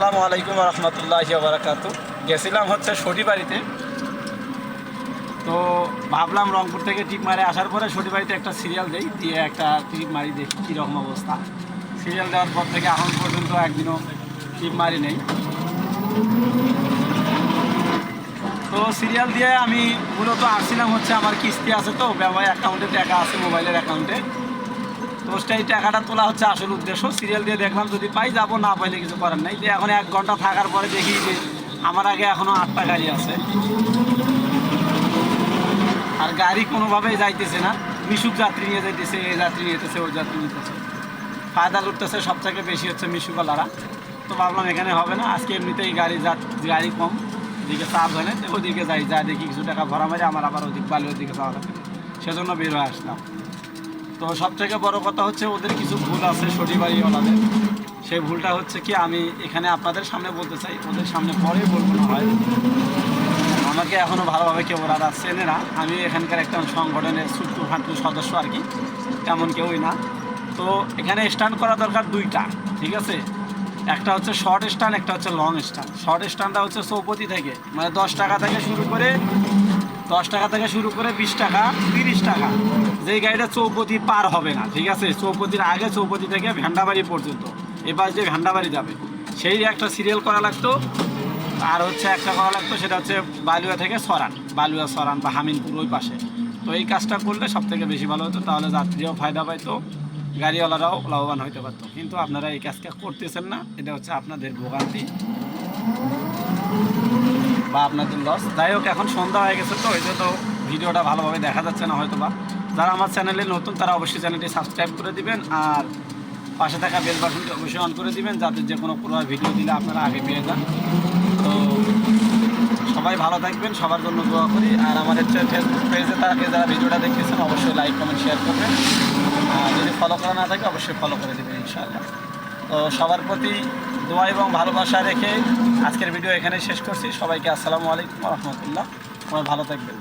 আসসালামু আলাইকুম রহমতুল্লাহ বারাকাত গেছিলাম হচ্ছে সটি বাড়িতে তো ভাবলাম রংপুর থেকে টিপ মারে আসার পরে সটি বাড়িতে একটা সিরিয়াল দেই, দিয়ে একটা টিপ মারি দেখি কীরকম অবস্থা। সিরিয়াল দেওয়ার পর থেকে এখন পর্যন্ত একদিনও টিপ মারি নেই। তো সিরিয়াল দিয়ে আমি মূলত আসছিলাম হচ্ছে আমার কিস্তি আছে তো ব্যবহার অ্যাকাউন্টে টাকা আছে মোবাইলের অ্যাকাউন্টে তো সেই টাকাটা তোলা হচ্ছে আসল উদ্দেশ্য। সিরিয়াল দিয়ে দেখলাম, যদি পাই যাব, না পাইলে কিছু করার নাই। যে এখন এক ঘণ্টা থাকার পরে দেখি যে আমার আগে এখনও আটটা গাড়ি আছে। আর গাড়ি কোনোভাবেই যাইতেছে না। মিশুক যাত্রী নিয়ে যাইতেছে এই যাত্রী নিতেছে ওই যাত্রী নিতেছে ফায়দা লুটতেছে সব থেকে বেশি হচ্ছে মিশুকলারা তো ভাবলাম এখানে হবে না, আজকে এমনিতেই গাড়ি যা গাড়ি কম। এদিকে চাপ হয় না ওদিকে যাই, যা দেখি কিছু টাকা ভরা মারি, আমার আবার ওদিক বালি ওদিকে যাওয়া লাগে সেজন্য বের হয়ে আসলাম। তো সব থেকে বড় কথা হচ্ছে ওদের কিছু ভুল আছে সঠিক ওনাদের সেই ভুলটা হচ্ছে কি, আমি এখানে আপনাদের সামনে বলতে চাই, ওদের সামনে পরে বলব না হয়। আমাকে এখনও ভালোভাবে কেউ ওরা চেনে না। আমি এখানকার একটা সংগঠনের ছোট্ট ফাট্টু সদস্য আর কি, তেমন কেউই না। তো এখানে স্ট্যান্ড করা দরকার দুইটা, ঠিক আছে? একটা হচ্ছে শর্ট স্ট্যান্ড একটা হচ্ছে লং স্ট্যান্ড শর্ট স্ট্যান্ডটা হচ্ছে চৌপতি থেকে মানে দশ টাকা থেকে শুরু করে, দশ টাকা থেকে শুরু করে বিশ টাকা, তিরিশ টাকা। যেই গাড়িটা চৌপতি পার হবে না, ঠিক আছে? চৌপতির আগে চৌপতি থেকে ভ্যান্ডাবাড়ি পর্যন্ত। এবার যে ভ্যান্ডাবাড়ি যাবে, সেই একটা সিরিয়াল করা লাগতো। আর হচ্ছে একটা করা লাগতো, সেটা হচ্ছে বালুয়া থেকে সরান, বালুয়া, সরান বা হামিনপুর ওই পাশে। তো এই কাজটা করলে সব থেকে বেশি ভালো হতো, তাহলে যাত্রীও ফায়দা পাইতো, গাড়িওয়ালারাও লাভবান হইতে পারতো। কিন্তু আপনারা এই কাজটা করতেছেন না, এটা হচ্ছে আপনাদের ভোগান্তি বা আপনাদের লস যাই হোক, এখন সন্ধ্যা হয়ে গেছে তো এই তো ভিডিওটা ভালোভাবে দেখা যাচ্ছে না হয়তো বা যারা আমার চ্যানেলে নতুন, তারা অবশ্যই চ্যানেলটি সাবস্ক্রাইব করে দিবেন আর পাশে থাকা বেল বাটনটি অবশ্যই অন করে দিবেন যাতে যে কোনো পুরো ভিডিও দিলে আপনারা আগে পেয়ে যান। তো সবাই ভালো থাকবেন, সবার জন্য দোয়া করি। আর হচ্ছে ফেসবুক পেজে তাকে যারা ভিডিওটা দেখতেছেন, অবশ্যই লাইক কমেন্ট শেয়ার করবেন। আর যদি ফলো করা না থাকে, অবশ্যই ফলো করে দেবেন, ইনশাআল্লাহ। তো সবার প্রতি দোয়া এবং ভালোবাসা রেখে আজকের ভিডিও এখানে শেষ করছি। সবাইকে আসসালামু আলাইকুম রহমতুল্লাহ। সবাই ভালো থাকবেন।